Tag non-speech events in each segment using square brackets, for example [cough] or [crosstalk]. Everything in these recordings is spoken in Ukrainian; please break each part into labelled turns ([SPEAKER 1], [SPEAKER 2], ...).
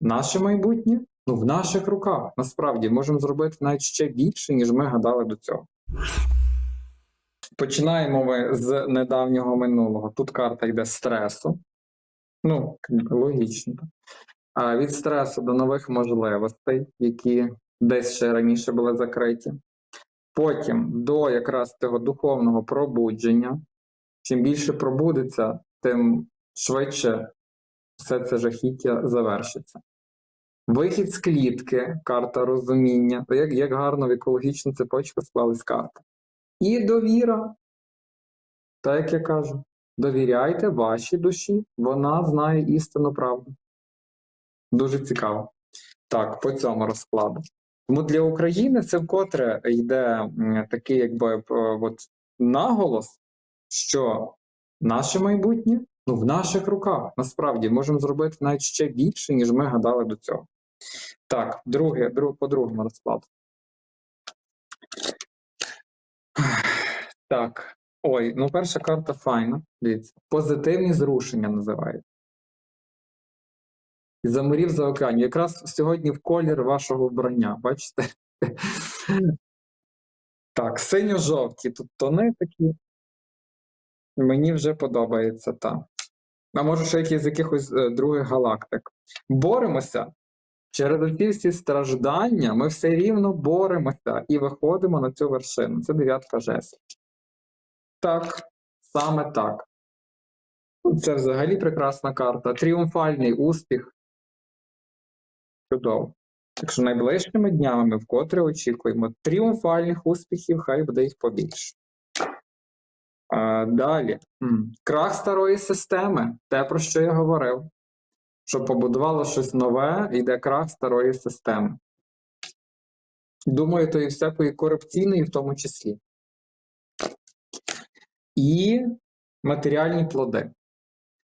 [SPEAKER 1] Наше майбутнє ну, в наших руках. Насправді можемо зробити навіть ще більше, ніж ми гадали до цього. Починаємо ми з недавнього минулого. Тут карта йде стресу. Ну, логічно. А від стресу до нових можливостей, які десь ще раніше були закриті. Потім до якраз того духовного пробудження. Чим більше пробудеться, тим швидше все це жахіття завершиться. Вихід з клітки, карта розуміння, то як, як гарно в екологічну цепочку склались карти. І довіра. Так як я кажу, довіряйте вашій душі, вона знає істинну правду. Дуже цікаво. Так, по цьому розкладу. Тому для України це вкотре йде такий, якби от, наголос, що наше майбутнє ну, в наших руках. Насправді можемо зробити навіть ще більше, ніж ми гадали до цього. Так, друге, друг, по другому розкладу. Так. Ой, ну перша карта файна. Дивіться. Позитивні зрушення називають. І заморів за океані. Якраз сьогодні в колір вашого вбрання, бачите? Так, синьо-жовті тут тони такі. Мені вже подобається, так. А може ще якісь з якихось е, других галактик. Боремося. Через ці всі страждання ми все рівно боремося і виходимо на цю вершину. Це дев'ятка жеслів. Так, саме так. Це взагалі прекрасна карта. Тріумфальний успіх. Чудово. Так що найближчими днями ми вкотре очікуємо тріумфальних успіхів, хай буде їх побільше. А, далі. Крах старої системи. Те, про що я говорив. Що побудувало щось нове, йде крах старої системи. Думаю, то і всякої корупційної в тому числі. І матеріальні плоди.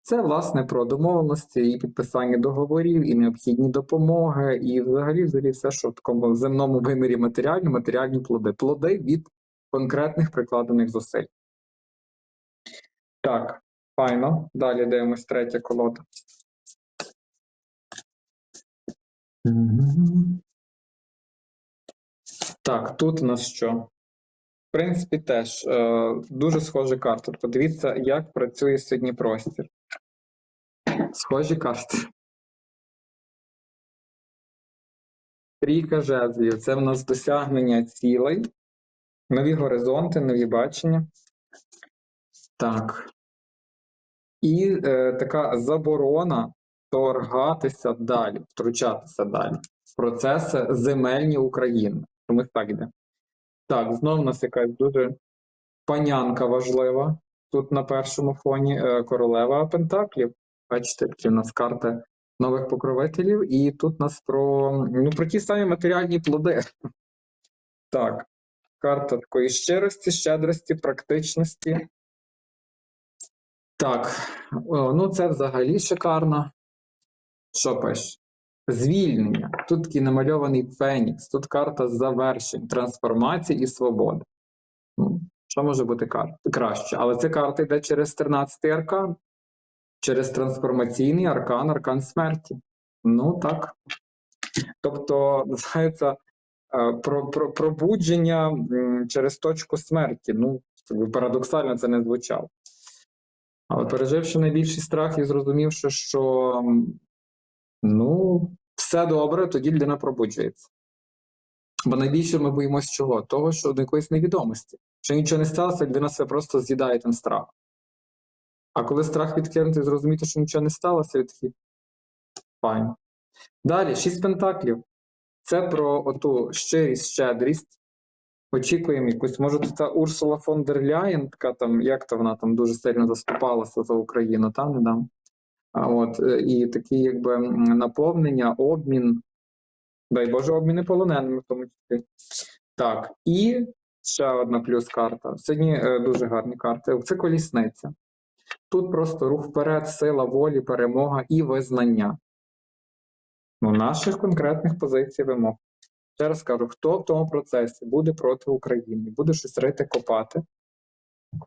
[SPEAKER 1] Це, власне, про домовленості і підписання договорів, і необхідні допомоги, і взагалі, взагалі все, що в такому земному вимірі матеріальні, матеріальні плоди. Плоди від конкретних прикладених зусиль. Так, файно. Далі дивимось третя колода. Так, тут у нас що? В принципі, теж е, дуже схожі карти. Подивіться, як працює сьогодні простір. Схожі карти. Трійка жезлів. Це в нас досягнення цілей, нові горизонти, нові бачення. Так. І е, така заборона торгатися далі, втручатися далі в процеси земельні України. Тому так йде. Так, знов у нас якась дуже панянка важлива. Тут на першому фоні е, королева Пентаклів. Бачите, які в нас карти нових покровителів, і тут нас про, ну, про ті самі матеріальні плоди. Так, карта такої щирості, щедрості, практичності. Так, ну це взагалі шикарно. Що пише? Звільнення. Тут такий намальований Фенікс, тут карта завершень, трансформації і свободи. Ну, Що може бути кар- краще? Але ця карта йде через 13-й аркан, через трансформаційний аркан, аркан смерті. Ну так. Тобто, [laughs] називається е, про, про, пробудження через точку смерті. Ну, парадоксально це не звучало. Але переживши найбільший страх і зрозумівши, що ну, все добре, тоді людина пробуджується. Бо найбільше ми боїмося чого? Того, що до якоїсь невідомості. Що нічого не сталося, людина себе просто з'їдає тим страх. А коли страх відкинути зрозуміти, що нічого не сталося, ви такі файн. Далі, шість пентаклів. Це про оту щирість, щедрість. Очікуємо якусь, може, це Урсула фон дер Ляєн, така там, як то вона там дуже сильно заступалася за Україну, там недавно. А от, е, і такі, якби наповнення, обмін, дай Боже, обміни полоненими в тому числі. Так, і ще одна плюс карта. Сьогодні е, дуже гарні карти. Це колісниця. Тут просто рух вперед, сила волі, перемога і визнання. Ну, наших конкретних позицій вимог. Ще раз кажу, хто в тому процесі буде проти України, буде щось рити, копати,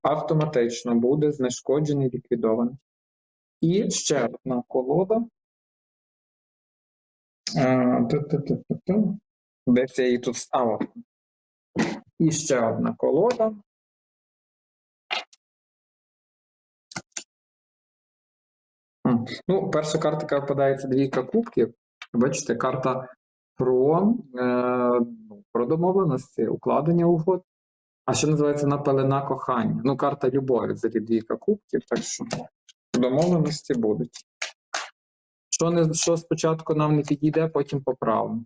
[SPEAKER 1] автоматично буде знешкоджений, ліквідований. І ще одна колода. Десь я її тут ставив. І ще одна колода. Ну, перша карта, яка випадає, це двійка кубків. Бачите, карта про, е, ну, про домовленості, укладення угод. А що називається напалена кохання? Ну, карта любові, взагалі двійка кубків, так що домовленості будуть. Що, не, що спочатку нам не підійде, потім поправимо.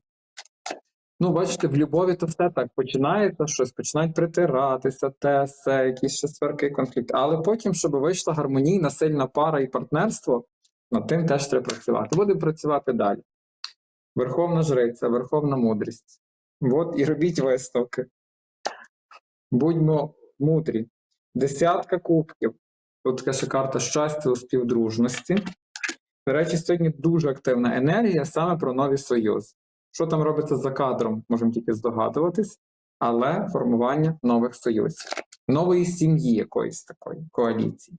[SPEAKER 1] Ну, бачите, в любові то все так починається, щось починають притиратися, те, все, якісь ще сварки, конфлікти. Але потім, щоб вийшла гармонійна, сильна пара і партнерство, над тим теж треба працювати. Будемо працювати далі. Верховна жриця, верховна мудрість. От і робіть виставки. Будьмо мудрі. Десятка кубків. Тут така ще карта щастя у співдружності. До речі, сьогодні дуже активна енергія саме про нові союзи. Що там робиться за кадром, можемо тільки здогадуватись, але формування нових союзів, нової сім'ї якоїсь такої коаліції.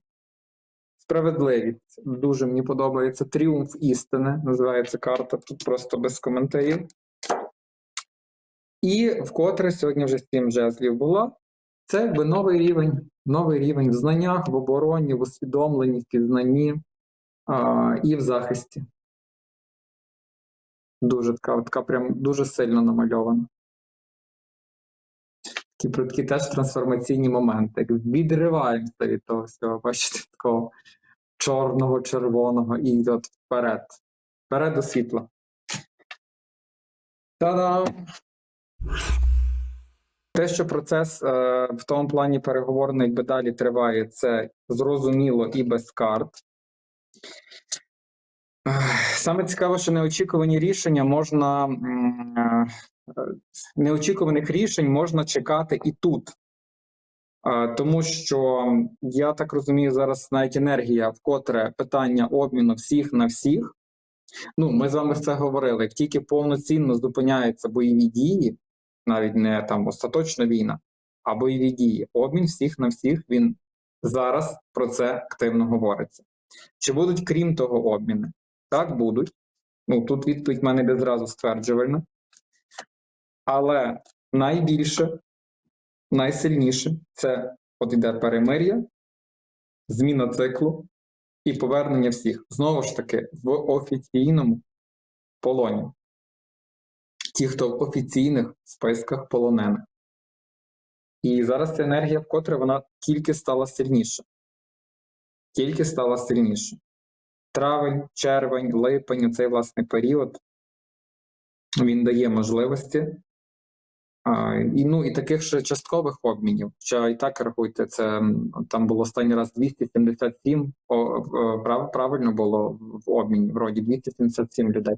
[SPEAKER 1] Справедливість дуже мені подобається. Тріумф істини називається карта. Тут просто без коментарів. І вкотре сьогодні вже сім жезлів була. Це якби новий рівень, новий рівень в знаннях, в обороні, в усвідомленні, в пізнанні а, і в захисті. Дуже така, така прям дуже сильно намальована. Такі, про такі теж трансформаційні моменти. Відриваємося від того всього, бачите, такого чорного, червоного і от вперед. Вперед до світла. Та-дам! Те, що процес е, в тому плані переговорний якби далі триває, це зрозуміло і без карт. Саме цікаво, що неочікувані рішення можна е, неочікуваних рішень можна чекати і тут. Е, Тому що я так розумію, зараз навіть енергія, вкотре питання обміну всіх на всіх. Ну, ми з вами це говорили. Як тільки повноцінно зупиняються бойові дії, навіть не там остаточна війна, а бойові дії, обмін всіх на всіх, він зараз про це активно говориться. Чи будуть крім того обміни? Так, будуть. Ну, тут відповідь в мене відразу стверджувальна. Але найбільше, найсильніше це от іде перемир'я, зміна циклу і повернення всіх. Знову ж таки, в офіційному полоні. Ті, хто в офіційних списках полонених. І зараз ця енергія, вкотре вона тільки стала сильніша. Тільки стала сильніша. Травень, червень, липень, цей власний період він дає можливості. А, і, ну, і таких ще часткових обмінів. Ще і так рахуйте, це там було останній раз 277, о, о, прав, правильно було в обміні, вроді 277 людей.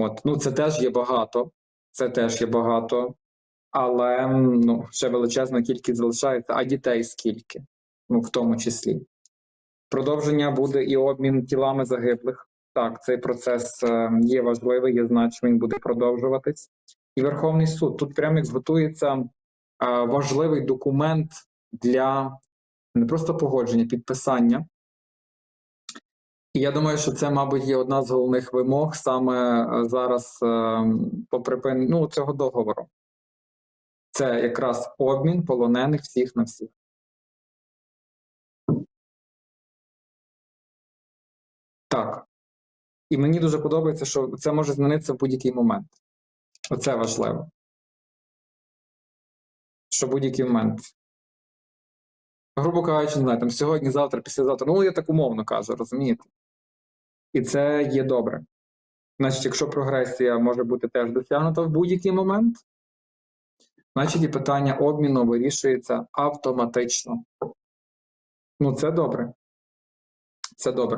[SPEAKER 1] От, ну це теж є багато, це теж є багато, але ну, ще величезна кількість залишається, а дітей скільки, ну в тому числі. Продовження буде і обмін тілами загиблих. Так, цей процес е, є важливий, є значимий, він буде продовжуватись. І Верховний суд тут прямо готується е, важливий документ для не просто погодження, підписання. І я думаю, що це, мабуть, є одна з головних вимог саме е, зараз е, по припиненню ну, цього договору. Це якраз обмін полонених всіх на всіх. Так. І мені дуже подобається, що це може змінитися в будь-який момент. Оце важливо. Що будь-який момент. Грубо кажучи, не знаю, там сьогодні, завтра, післязавтра. Ну, я так умовно кажу, розумієте? І це є добре. Значить, якщо прогресія може бути теж досягнута в будь-який момент, значить і питання обміну вирішується автоматично. Ну, це добре. Це добре.